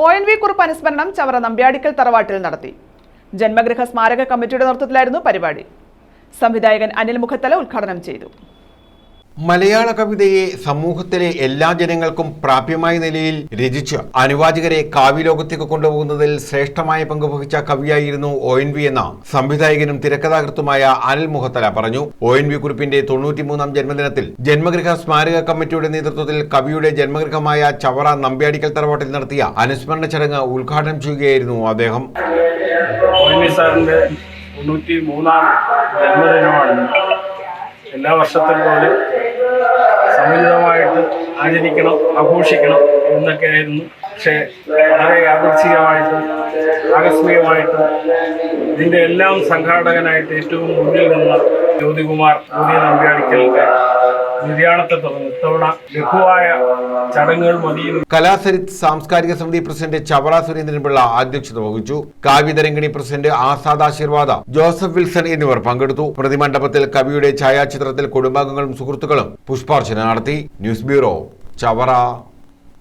O N V കുറിപ്പ് അനുസ്മരണം ചവറ നമ്പ്യാടിക്കൽ തറവാട്ടിൽ നടത്തി. ജന്മഗൃഹ സ്മാരക കമ്മിറ്റിയുടെ നേതൃത്വത്തിലായിരുന്നു പരിപാടി. സംവിധായകൻ അനിൽ മുഖത്തല ഉദ്ഘാടനം ചെയ്തു. മലയാള കവിതയെ സമൂഹത്തിലെ എല്ലാ ജനങ്ങൾക്കും പ്രാപ്യമായ നിലയിൽ രചിച്ച് അനുവാചകരെ കാവ്യലോകത്തേക്ക് കൊണ്ടുപോകുന്നതിൽ ശ്രേഷ്ഠമായ പങ്ക് വഹിച്ച കവിയായിരുന്നു ഒ എൻ വി എന്ന സംവിധായകനും തിരക്കഥാകൃത്തുമായ അനിൽ മുഹത്തല പറഞ്ഞു. ഒ എൻ വി കുറിപ്പിന്റെ തൊണ്ണൂറ്റിമൂന്നാം ജന്മദിനത്തിൽ ജന്മഗൃഹ സ്മാരക കമ്മിറ്റിയുടെ നേതൃത്വത്തിൽ കവിയുടെ ജന്മഗൃഹമായ ചവറ നമ്പ്യാടിക്കൽ തറവാട്ടിൽ നടത്തിയ അനുസ്മരണ ചടങ്ങ് ഉദ്ഘാടനം ചെയ്യുകയായിരുന്നു അദ്ദേഹം. ജന്മദിനമാണ്. എല്ലാ വർഷത്തെ പോലെ സമുചിതമായിട്ട് ആചരിക്കണം ആഘോഷിക്കണം എന്നൊക്കെയായിരുന്നു. പക്ഷേ വളരെ യാദൃച്ഛികമായിട്ടും ആകസ്മികമായിട്ടും ഇതിന്റെ എല്ലാം സംഘാടകനായിട്ട് ഏറ്റവും മുന്നിൽ നിന്ന ജ്യോതികുമാർ ജ്യോതി നമ്പ്യാടിക്കലിന്റെ നിര്യാണത്തെ തുടർന്ന് ഇത്തവണ ലഘുവായ ചടങ്ങുകൾ മതിയും കലാസരിത് സാംസ്കാരിക സമിതി പ്രസിഡന്റ് ചവറ സുരേന്ദ്രൻപിള്ള അധ്യക്ഷത വഹിച്ചു. Kavyatharangini president Azad Ashirvada Joseph Wilson എന്നിവർ പങ്കെടുത്തു. പ്രതിമണ്ഡപത്തിൽ കവിയുടെ ഛായാചിത്രത്തിൽ കുടുംബാംഗങ്ങളും സുഹൃത്തുക്കളും പുഷ്പാർച്ചന നടത്തി. News bureau Chavara.